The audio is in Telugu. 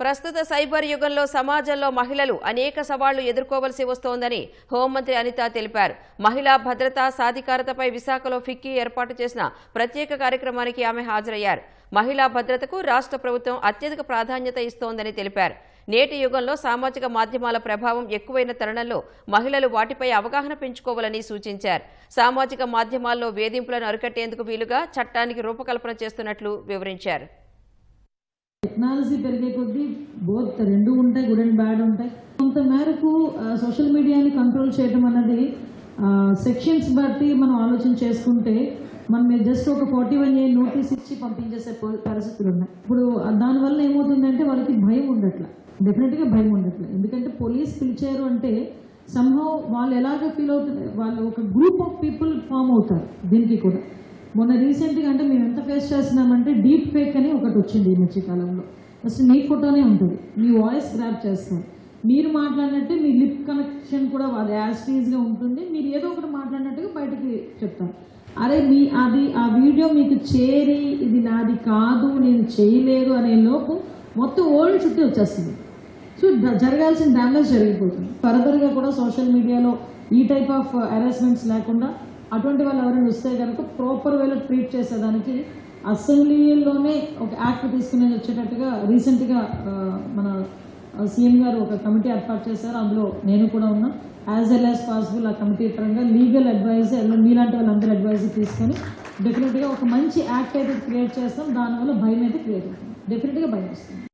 ప్రస్తుత సైబర్ యుగంలో సమాజంలో మహిళలు అనేక సవాళ్ళు ఎదుర్కోవలసి వస్తోందని హోంమంత్రి అనిత తెలిపారు. మహిళా భద్రత సాధికారతపై విశాఖలో ఫిక్కీ ఏర్పాటు చేసిన ప్రత్యేక కార్యక్రమానికి ఆమె హాజరయ్యారు. మహిళా భద్రతకు రాష్ట్ర ప్రభుత్వం అత్యధిక ప్రాధాన్యత ఇస్తోందని తెలిపారు. నేటి యుగంలో సామాజిక మాధ్యమాల ప్రభావం ఎక్కువైన తరుణంలో మహిళలు వాటిపై అవగాహన పెంచుకోవాలని సూచించారు. సామాజిక మాధ్యమాల్లో వేధింపులను అరికట్టేందుకు వీలుగా చట్టానికి రూపకల్పన చేస్తున్నట్లు వివరించారు. టెక్నాలజీ పెరిగే కొద్దీ బోత్ రెండు ఉంటాయి గుడ్ అండ్ బ్యాడ్ ఉంటాయి. కొంత మేరకు సోషల్ మీడియాని కంట్రోల్ చేయడం అన్నది సెక్షన్స్ బట్టి మనం ఆలోచన చేసుకుంటే మనం జస్ట్ ఒక ఫార్టీ వన్ ఏ నోటీస్ ఇచ్చి పంపించేసే పరిస్థితులు ఉన్నాయి ఇప్పుడు దానివల్ల ఏమవుతుందంటే వాళ్ళకి భయం ఉండట్లా. డెఫినెట్గా భయం ఉండట్లే. ఎందుకంటే పోలీస్ పిలిచారు అంటే సంభవ్ వాళ్ళు ఎలాగ ఫీల్ అవుతుంది వాళ్ళు ఒక గ్రూప్ ఆఫ్ పీపుల్ ఫామ్ అవుతారు దీనికి కూడా. మొన్న రీసెంట్గా అంటే మేము ఎంత ఫేస్ చేస్తున్నామంటే డీప్ ఫేక్ అని ఒకటి వచ్చింది ఈ మధ్యకాలంలో ఫస్ట్ మీ ఫోటోనే ఉంటుంది. మీ వాయిస్ గ్రాప్ చేస్తారు మీరు మాట్లాడినట్టే మీ లిప్ కనెక్షన్ కూడా అది యాస్టీజ్గా ఉంటుంది. మీరు ఏదో ఒకటి మాట్లాడినట్టుగా బయటకి చెప్తారు అరే మీ అది ఆ వీడియో మీకు చేరి ఇది నాది కాదు నేను చేయలేదు అనే లోపు మొత్తం ఓల్డ్ చుట్టూ వచ్చేస్తుంది. సో జరగాల్సిన డ్యామేజ్ జరిగిపోతుంది. ఫర్దర్గా కూడా సోషల్ మీడియాలో ఈ టైప్ ఆఫ్ అరెస్ట్మెంట్స్ లేకుండా అటువంటి వాళ్ళు ఎవరైనా వస్తే కనుక ప్రాపర్ వేలో ట్రీట్ చేసేదానికి అసెంబ్లీలోనే ఒక యాక్ట్ తీసుకుని వచ్చేటట్టుగా రీసెంట్గా మన సీఎం గారు ఒక కమిటీ ఏర్పాటు చేశారు. అందులో నేను కూడా ఉన్నా. యాజ్ వెల్ యాజ్ పాసిబుల్ ఆ కమిటీ పరంగా లీగల్ అడ్వైజ్ మీలాంటి వాళ్ళందరూ అడ్వైజ్ తీసుకొని డెఫినెట్గా ఒక మంచి యాక్ట్ అయితే క్రియేట్ చేస్తాం. దానివల్ల భయం అయితే క్రియేట్ అవుతుంది డెఫినెట్గా భయం వస్తుంది.